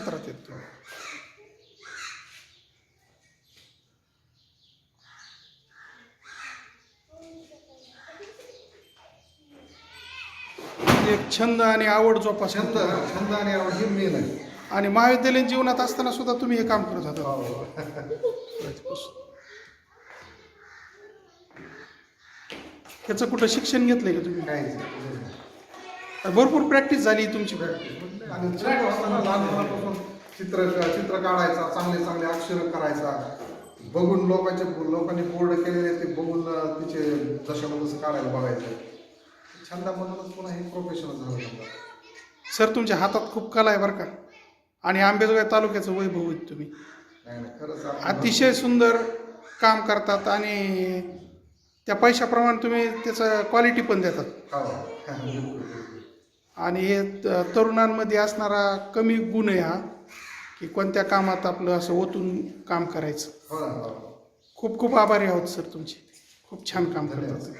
क्षेत्रात येतो. एक छंद आणि आवड जोपासना छंद छंद आणि आवड हे मेन आहे. आणि महाविद्यालयीन जीवनात असताना सुद्धा तुम्ही हे काम करत होता. हो. ह्याचं कुठं शिक्षण घेतलंय का तुम्ही? नाही. भरपूर प्रॅक्टिस झाली तुमची आणि छोटं असताना लहानपणापासून चित्र चित्र काढायचा चांगले चांगले अक्षर करायचा. बघून लोकांचे लोकांनी बोर्ड केलेले ते बघून तिचे जशाला तसं काढायला बघायचं. छंदामधूनच पुन्हा हे प्रोफेशनल झालं समजा. सर तुमच्या हातात खूप कला आहे बरं का? आणि आंबेजोगाई तालुक्याचं वैभव आहेत तुम्ही. अतिशय सुंदर काम करतात आणि त्या पैशाप्रमाणे तुम्ही त्याचं क्वालिटी पण देतात. हो. बिलकुल. आणि हे तरुणांमध्ये असणारा कमी गुण आहे हा की कोणत्या कामात आपलं असं ओतून काम करायचं. हो हो. खूप खूप आभारी आहोत सर तुमचे. खूप छान काम करतात.